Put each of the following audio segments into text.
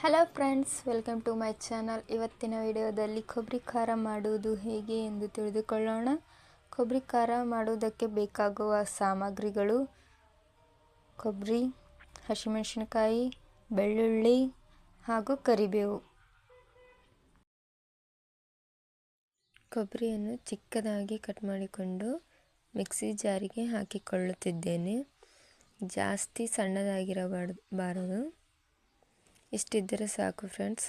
Hello friends welcome to my channel ಇವತ್ತಿನ ವಿಡಿಯೋದಲ್ಲಿ ಕೊಬ್ಬರಿ ಖಾರ ಮಾಡುವುದು ಹೇಗೆ ಎಂದು ತಿಳಿದುಕೊಳ್ಳೋಣ. ಕೊಬ್ಬರಿ ಖಾರ ಮಾಡುವುದಕ್ಕೆ ಬೇಕಾಗುವ ಸಾಮಗ್ರಿಗಳು ಕೊಬ್ಬರಿ ಹಸಿಮೆಣಸಿನಕಾಯಿ, ಬೆಳ್ಳುಳ್ಳಿ ಹಾಗೂ ಕರಿಬೇವು. ಕೊಬ್ಬರಿಯನ್ನು ಚಿಕ್ಕದಾಗಿ ಕಟ್ ಮಾಡಿಕೊಂಡು ಮಿಕ್ಸಿ ಜಾರಿಗೆ ಹಾಕಿಕೊಳ್ಳುತ್ತಿದ್ದೇನೆ. ಜಾಸ್ತಿ ಸಣ್ಣದಾಗಿರಬಾರದು ಇಷ್ಟಿದ್ದರೆ ಸಾಕು ಫ್ರೆಂಡ್ಸ್.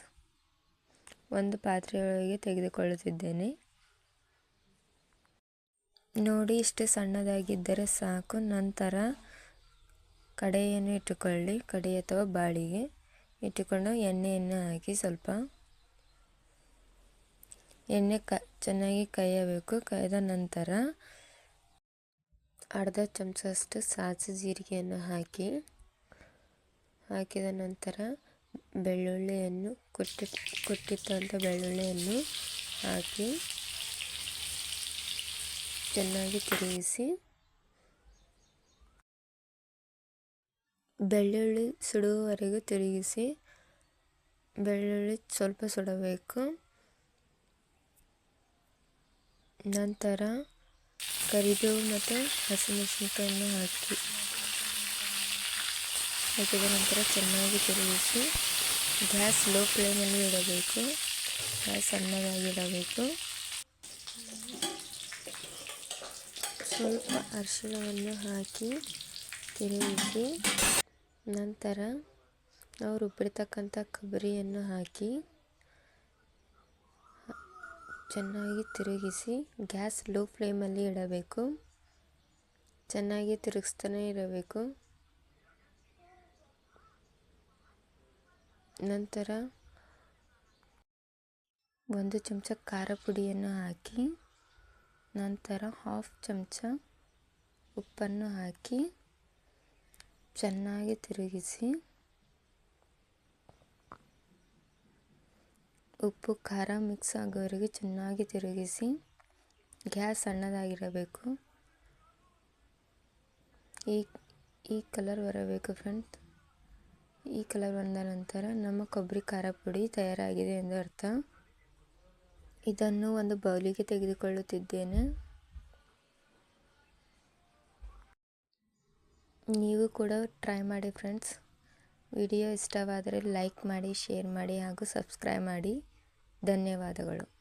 ಒಂದು ಪಾತ್ರೆಯೊಳಗೆ ತೆಗೆದುಕೊಳ್ಳುತ್ತಿದ್ದೇನೆ. ನೋಡಿ, ಇಷ್ಟು ಸಣ್ಣದಾಗಿದ್ದರೆ ಸಾಕು. ನಂತರ ಕಡೆಯನ್ನು ಇಟ್ಟುಕೊಳ್ಳಿ. ಕಡೆ ಅಥವಾ ಬಾಳಿಗೆ. ಇಟ್ಟುಕೊಂಡು ಎಣ್ಣೆಯನ್ನು ಹಾಕಿ ಸ್ವಲ್ಪ ಎಣ್ಣೆ ಕ, ಚೆನ್ನಾಗಿ ಕಾಯಬೇಕು. ಕಾಯ್ದ ನಂತರ ಅರ್ಧ ಚಮಚಷ್ಟು ಸಾಸಿವೆ ಜೀರಿಗೆಯನ್ನು ಹಾಕಿ, ಹಾಕಿದ ನಂತರ ಬೆಳ್ಳುಳ್ಳಿಯನ್ನು ಕುಟ್ಟಿ ಕುಟ್ಟಿಟ್ಟಂಥ ಬೆಳ್ಳುಳ್ಳಿಯನ್ನು ಹಾಕಿ ಚೆನ್ನಾಗಿ ತಿರುಗಿಸಿ ಬೆಳ್ಳುಳ್ಳಿ ಸುಡುವವರೆಗೂ ತಿರುಗಿಸಿ ಬೆಳ್ಳುಳ್ಳಿ ಸ್ವಲ್ಪ ಸುಡಬೇಕು. ನಂತರ ಕರಿಬೇವು ಮತ್ತು ಹಸಿಮೆಣಸಿನಕಾಯನ್ನು ಹಾಕಿ ಹಾಕಿದ ನಂತರ ಚೆನ್ನಾಗಿ ತಿರುಗಿಸಿ ಗ್ಯಾಸ್ ಲೋ ಫ್ಲೇಮಲ್ಲಿ ಇಡಬೇಕು. ಗ್ಯಾಸ್ ಸಣ್ಣದಾಗಿಡಬೇಕು ಸ್ವಲ್ಪ ಅರಿಶಿಣವನ್ನು ಹಾಕಿ ತಿರುಗಿಸಿ ನಂತರ ನಾವು ರುಬ್ಬಿರ್ತಕ್ಕಂಥ ಕೊಬ್ಬರಿಯನ್ನು ಹಾಕಿ ಚೆನ್ನಾಗಿ ತಿರುಗಿಸಿ ಗ್ಯಾಸ್ ಲೋ ಫ್ಲೇಮಲ್ಲಿ ಇಡಬೇಕು. ಚೆನ್ನಾಗಿ ತಿರುಗಿಸ್ತಾನೆ ಇರಬೇಕು ನಂತರ ಒಂದು ಚಮಚ ಖಾರ ಪುಡಿಯನ್ನು ಹಾಕಿ, ನಂತರ ಹಾಫ್ ಚಮಚ ಉಪ್ಪನ್ನು ಹಾಕಿ ಚೆನ್ನಾಗಿ ತಿರುಗಿಸಿ, ಉಪ್ಪು ಖಾರ ಮಿಕ್ಸ್ ಆಗೋವರೆಗೆ ಚೆನ್ನಾಗಿ ತಿರುಗಿಸಿ, ಗ್ಯಾಸ್ ಸಣ್ಣದಾಗಿರಬೇಕು. ಈ ಈ ಕಲರ್ ಬರಬೇಕು ಫ್ರೆಂಡ್ಸ್ ಈ ಕಲರ್ ಬಂದ ನಂತರ ನಮ್ಮ ಕೊಬ್ಬರಿ ಖಾರ ಪುಡಿ ತಯಾರಾಗಿದೆ ಎಂದು ಅರ್ಥ. ಇದನ್ನು ಒಂದು ಬೌಲಿಗೆ ತೆಗೆದುಕೊಳ್ಳುತ್ತಿದ್ದೇನೆ. ನೀವು ಕೂಡ ಟ್ರೈ ಮಾಡಿ ಫ್ರೆಂಡ್ಸ್. ವಿಡಿಯೋ ಇಷ್ಟವಾದರೆ ಲೈಕ್ ಮಾಡಿ, ಶೇರ್ ಮಾಡಿ ಹಾಗೂ ಸಬ್ಸ್ಕ್ರೈಬ್ ಮಾಡಿ. ಧನ್ಯವಾದಗಳು.